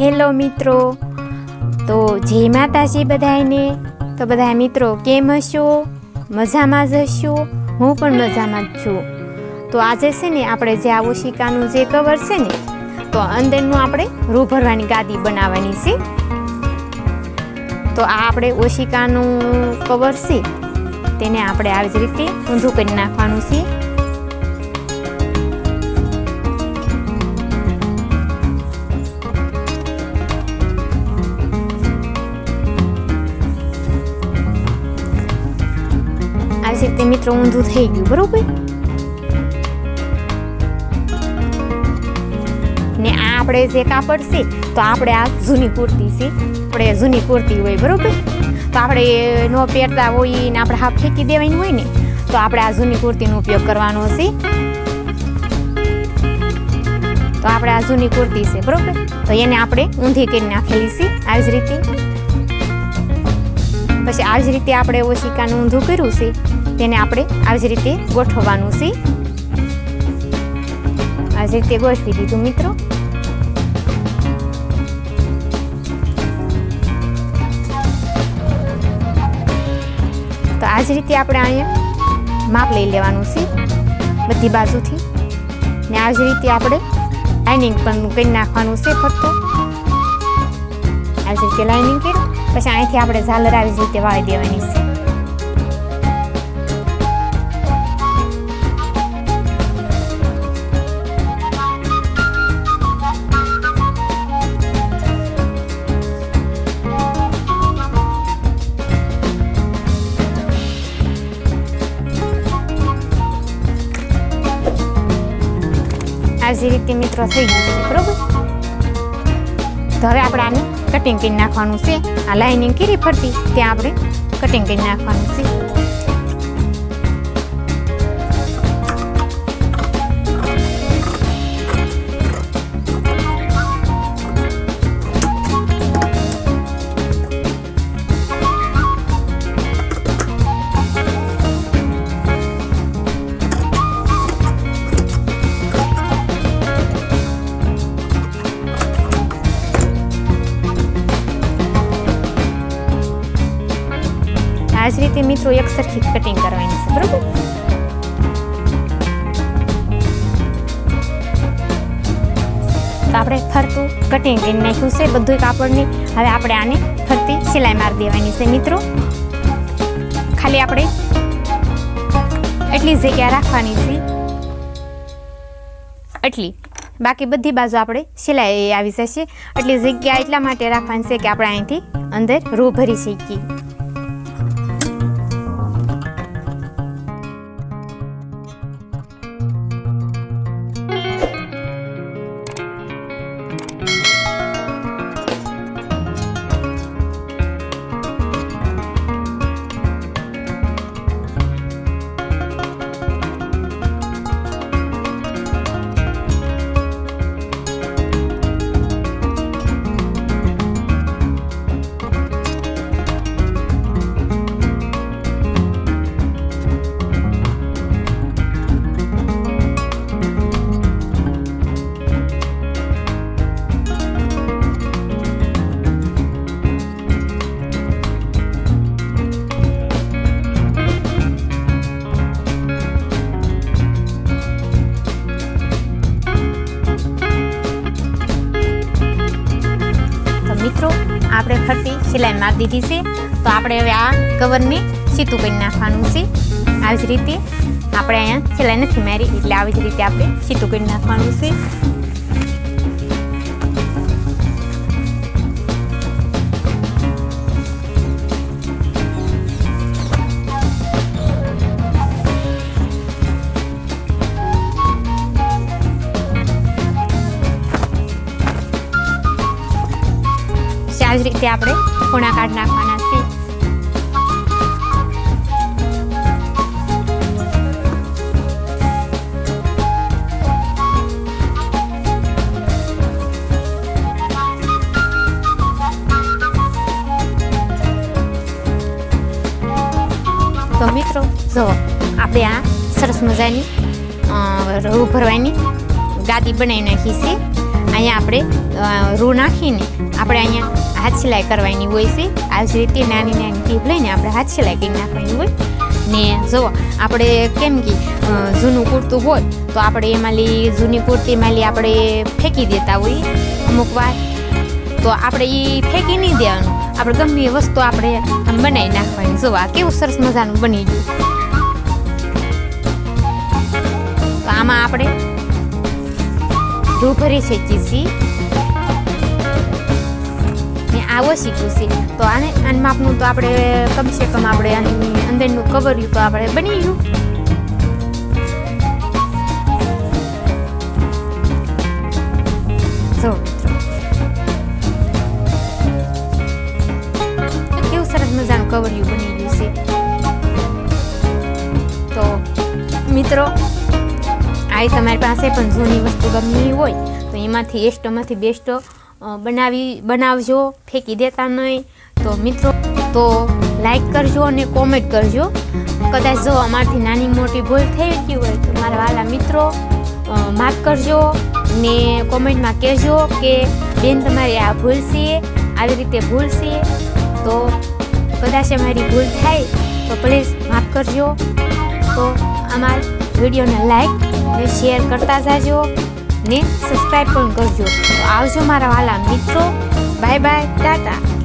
Hello મિત્રો. તો જય માતાજી બધાને તો બધા મિત્રો કેમ હશો? મજામાં જ હશો? હું પણ મજામાં જ છું. તો આજે છે ને આપણે જે આ ઓશિકાનું જે કવર છે ને, તો અંદરનું આપણે રૂ ભરવાની ગાદી બનાવવાની છે. તો આ આપણે ઓશિકાનું કવર છે. તેને આપણે આવી જ રીતે ઊંધું કરી નાખવાનું છે. આવી રીતે મિત્રો ઊંધું થઈ ગયું, બરાબર? ને આ આપણે જે કાપડ છે, તો આપણે આ જૂની કુર્તી છે. આપણે જૂની કુર્તી હોય, બરોબર? તો આપણે ન પહેરતા હોય ને આપણે હાફ ફેંકી દેવાની હોય ને, તો આપણે આ જૂની કુર્તીનો ઉપયોગ કરવાનો છે. તો આપણે આ જૂની કુર્તી છે, બરોબર? તો એને આપણે ઊંધી કરી નાખેલી છે આવી જ રીતે. પછી આવી જ રીતે આપણે ઓશિકાનું ઊંધું કર્યું છે. તેને આપણે આવી જ રીતે ગોઠવવાનું છે. આવી જ રીતે ગોઠવી દીધું મિત્રો. તો આ જ રીતે આપણે અહીંયા માપ લઈ લેવાનું છે બધી બાજુથી. ને આ જ રીતે આપણે લાઇનિંગ પણ કરી નાખવાનું છે ફક્ત. આવી જ રીતે લાઇનિંગ કર્યું પછી અહીંથી આપણે ઝાલર આવી જ રીતે વાળી દેવાની છે. જ રીતે મિત્રો થઈ ગયું છે, બરોબર? તો હવે આપણે આને કટિંગ કરી નાખવાનું છે. આ લાઇનિંગ કરી ફરતી? ત્યાં આપણે કટિંગ કરી નાખવાનું છે. રીતે મિત્રો એક સરખી કટિંગ કરવાની છે, બરોબર? તો આપણે ફરતું કટિંગ કરી નાખ્યું છે, બધું કાપડની હવે આપણે આને ફરતી સિલાઈ મારી દેવાની છે, મિત્રો. ખાલી આપણે એટલી જગ્યા રાખવાની છે. એટલી. બાકી બધી બાજુ આપણે સિલાઈ આવી જશે. એટલી જગ્યા એટલા માટે રાખવાની છે કે આપણે અહીંથી અંદર રૂ ભરી શકીએ. સિલાઈ મારી દીધી છે. તો આપણે હવે આ કવરને સીતું કરી નાખવાનું છે. આવી જ રીતે આપણે અહીંયા સિલાઈ નથી મારી, એટલે આવી જ રીતે આપણે સીતું કરી નાખવાનું છે. આ જ રીતે આપણે ખૂણા કાઢ નાખવાના છે. તો મિત્રો, જો આપણે આ સરસ મજાની ભરવાની ગાદી બનાવી નાખી છે. અહીંયા આપણે રૂ નાખીને આપણે અહીંયા હાથ સિલાઈ કરવાની હોય છે. આ જ રીતે નાની નાની ટીપ લઈને આપણે હાથ સિલાઈ કરી નાખવાની હોય. ને જો આપણે કેમ કે જૂનું કુર્તું હોય, તો આપણે એમાં લી, જૂની કુર્તીમાં લી આપણે ફેંકી દેતા હોઈએ અમુક વાર. તો આપણે એ ફેંકી નહીં દેવાનું. આપણે ગમે એ વસ્તુ આપણે બનાવી નાખવાની. જો આ કેવું સરસ મજાનું બની ગયું. તો આમાં આપણે રૂ ભરી છે ને આવો શીખ્યું છે. તો આને આન માપનું તો આપણે કમસે કમ આપણે આની અંદરનું કવર્યું તો આપણે બની ગયું. જો. કેવું સરસ મજાનું કવર્યું બની ગયું છે. તો મિત્રો આ તમારી પાસે પણ જૂની વસ્તુ ગમતી હોય, તો એમાંથી એસ્ટોમાંથી બેસ્ટ બનાવી, બનાવજો, ફેંકી દેતા નહીં તો મિત્રો, તો લાઈક કરજો અને કોમેન્ટ કરજો. કદાચ જો અમારથી નાની મોટી ભૂલ થઈ ગઈ હોય, તો મારા વાલા મિત્રો માફ કરજો ને કોમેન્ટમાં કહેજો કે, બેન, તમારી આ ભૂલ છે, આવી રીતે ભૂલ છે. તો કદાચ અમારી ભૂલ થાય, તો પ્લીઝ માફ કરજો. તો અમારા વિડીયોને લાઈક ને શેર કરતા જાજો ને સબસ્ક્રાઈબ પણ કરજો. તો આવજો મારા વાલા મિત્રો. Bye bye tata.